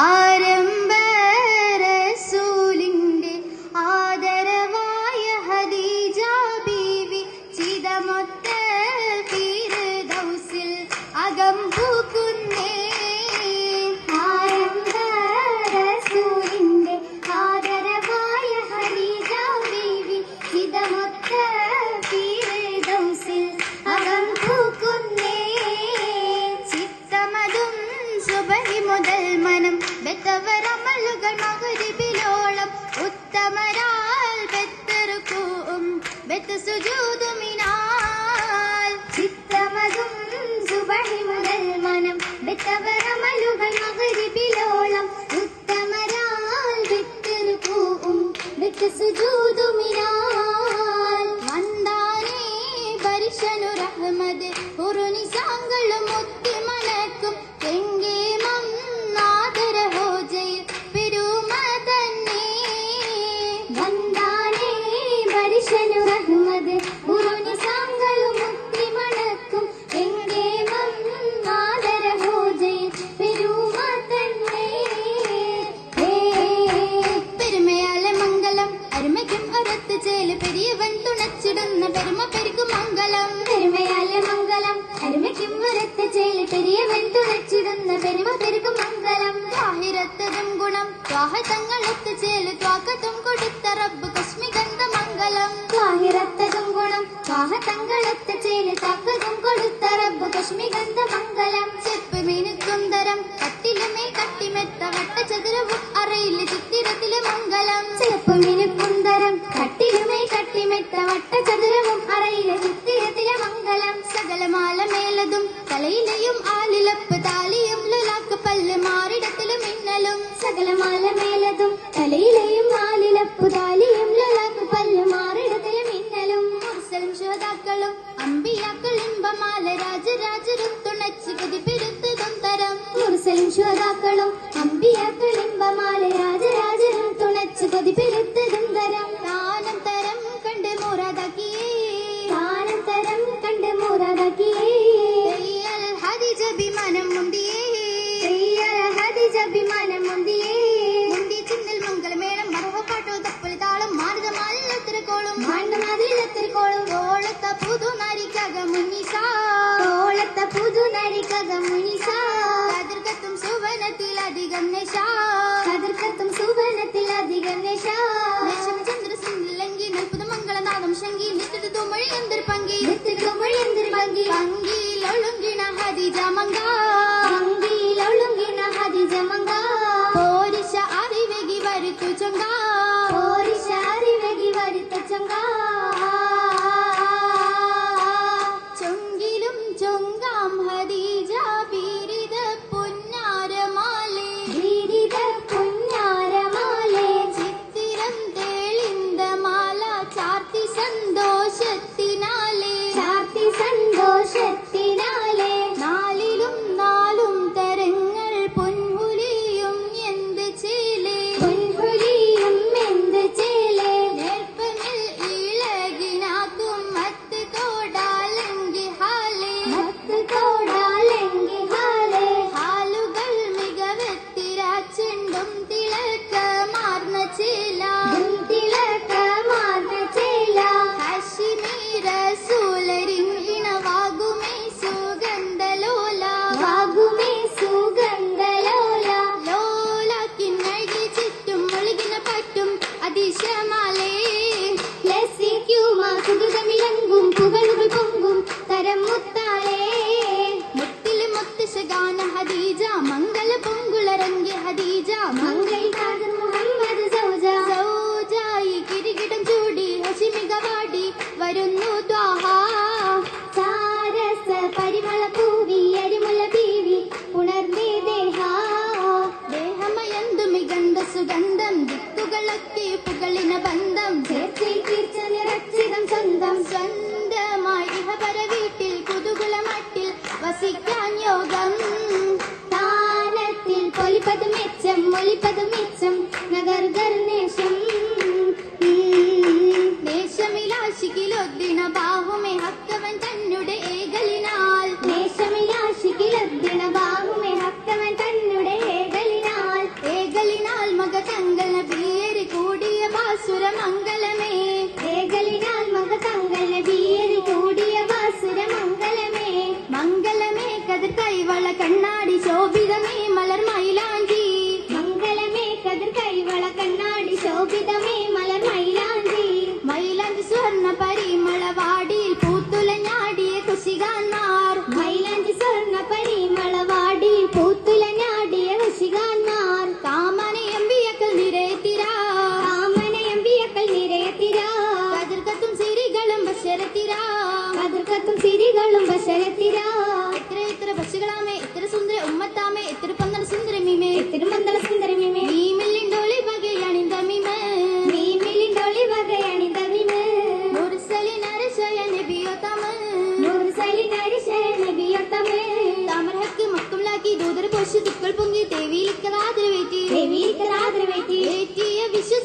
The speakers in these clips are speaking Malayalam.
I ും മിനാൽ ചിത്രമതും സുബഹി മനം ഉത്തമരാൽ പെരിയ വെന്തു വെച്ചിടുന്ന പെരുമ പെരുക്കും മംഗലം ഗുണം. ത്വാഹ തങ്ങൾ ഒത്തുചേലു ത്വാക്കത്തും കതിർക്കത്തും സുവനത്തിൽ അധികം നിശ കതിർക്കത്തും സുവനത്തിൽ അധികം നിശ ചന്ദ്രസിംഗില്ലെങ്കിൽ നിൽപ്പത് മംഗളനാഥം ശങ്കി നിത്യത തൊമഴി മംഗാ ಯಶಗಾನ ഹദീജ ಮಂಗಲ ಪೊಂಗುಳ ഹദീജ ಹದೀಜ ಮಂಗೈ മുഹമ്മദ് സൗജ. സൗജായി കിരീടം ചൂടി ഹസി മികവാടി വരുന്നു ദ്വാഹ സാരസ പരിമള പൂവി അരിമുല ബീവി ദേഹ. ദേഹമയന്തു മികണ്ട സുഗന്ധം ദിക്കുകളൊക്കെ പുകളിന ബന്ധം. ചേർച്ചി തീർച്ച നിറച്ചിതം സ്വന്തം. സ്വന്തമായി ഇഹ പരവി യോഗം. താനത്തിൽ പൊലിപ്പത് മെച്ചം ഒലിപ്പത് മെച്ചം നഗർഗർനേശം.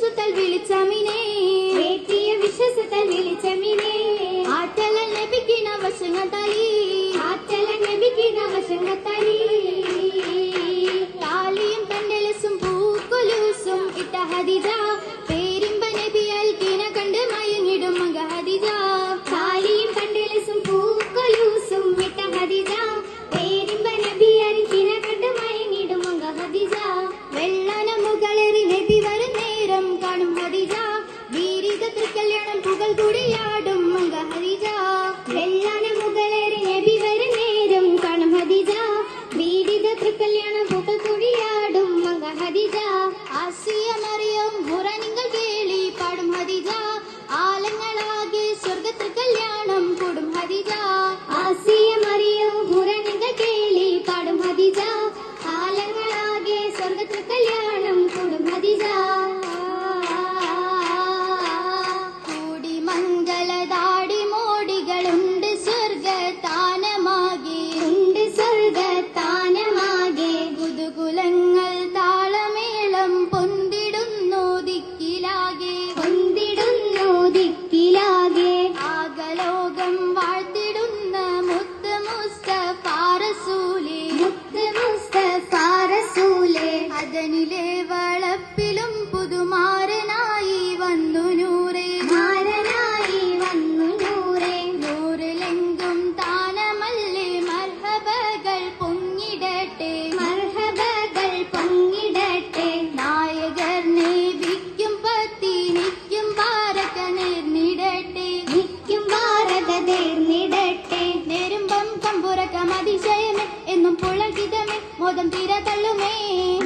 വിശ്വസത്താൽ വിളിച്ചമിനെ. വിശ്വസത്താൽ വിളിച്ചമിനെ. ആറ്റലൽ ലഭിക്കുന്ന വശങ്ങൾ തലി മുളകിടമേ മോദം തിര തള്ളുമേ.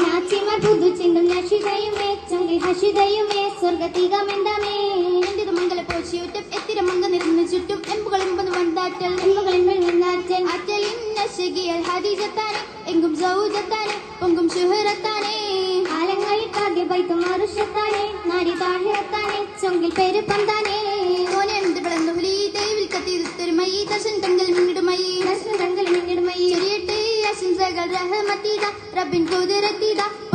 നാച്ചിമാർ പുതുച്ചെങ്കും നഷിതയുമേ ചങ്കി ഹഷിതയുമേ സ്വർഗത്തികമെന്തമേ എന്തിരു മംഗല പോശി ചുറ്റും എത്തിര മംഗ നിരുന്ന് ചുറ്റും എമ്പുകളിമ്പെന്ന് വണ്ടാറ്റൽ എമ്പുകളിമ്പിൽ നിന്നാറ്റൽ അറ്റലിൻ നശകിയൽ ഹരിജത്താനെ എങ്കും സൗജത്താനെ പൊങ്കും ശുഹരത്താനെ ആലങ്ങളിൽ കാകെ ബൈത്തും മറുഷത്താനെ നാരി താഹിറത്താനെ ചൊങ്കിൽ പെരുപ്പന്താനെ रहमती दा रबिन कुदरती दा।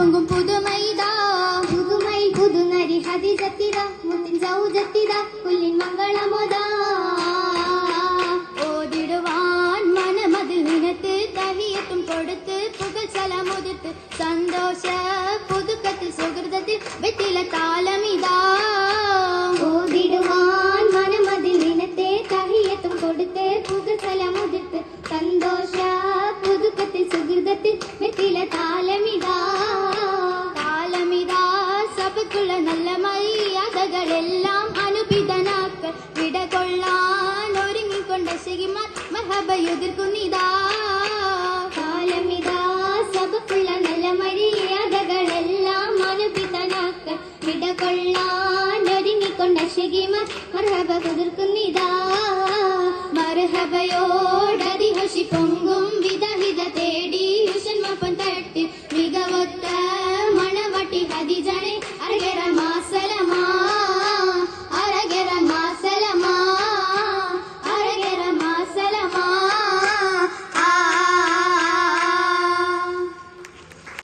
ശശികി മഹബ യുതിർക്കുന്നിതാ കാലമിതാ സബക്കുള്ള നല്ല മര്യാദകളെല്ലാം അനുപിതനാക്ക വിടകൊള്ളാൻ ഒരുങ്ങിക്കൊണ്ട ശകിമ മർഹബ കുതിർക്കുന്നിതാ മർഹബയോടതി ഹുഷി പൊങ്കും വിദഹി